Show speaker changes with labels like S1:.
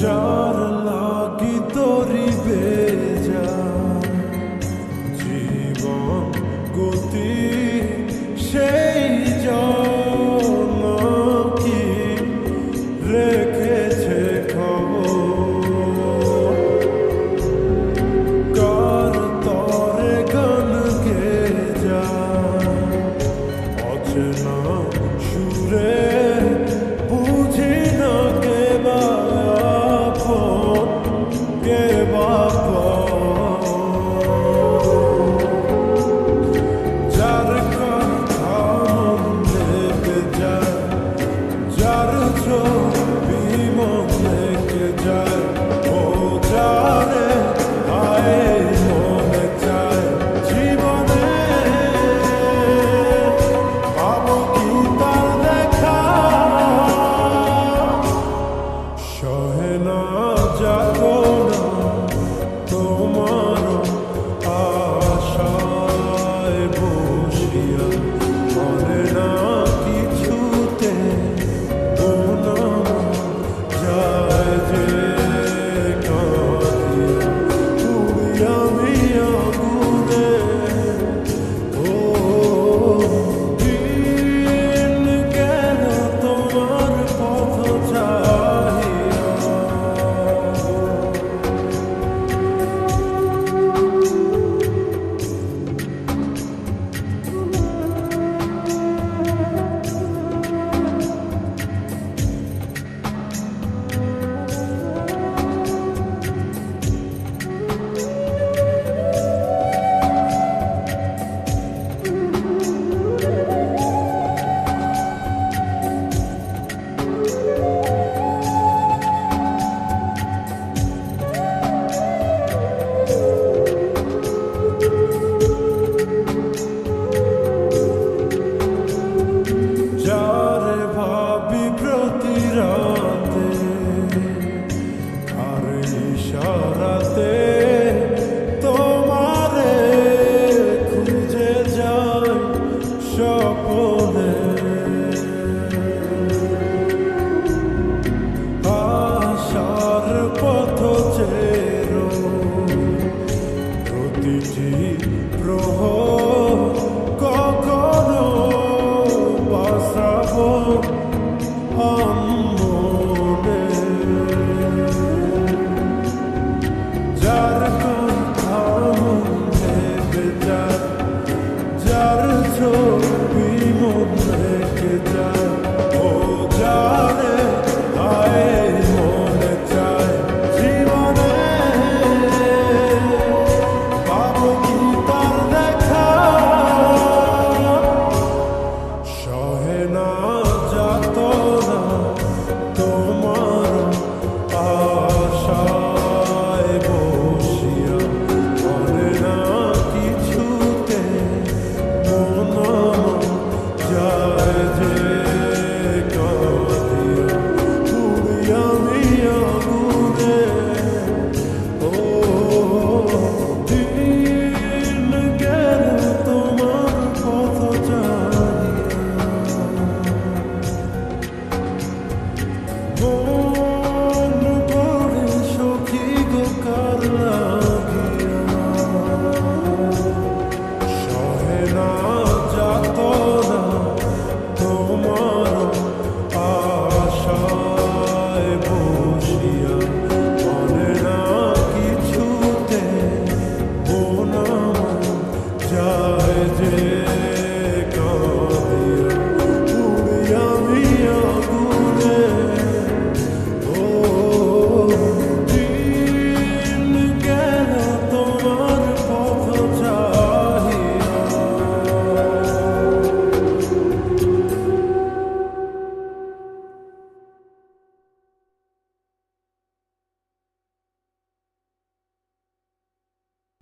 S1: যার লাগি তরি বেজা, জীবন গতি সেই জন কি রেখেছে খবর। কার তরে গান গে যা অচেনা সুরে Sahana স্বপনে আশার প্রতিটি প্রহর all the love.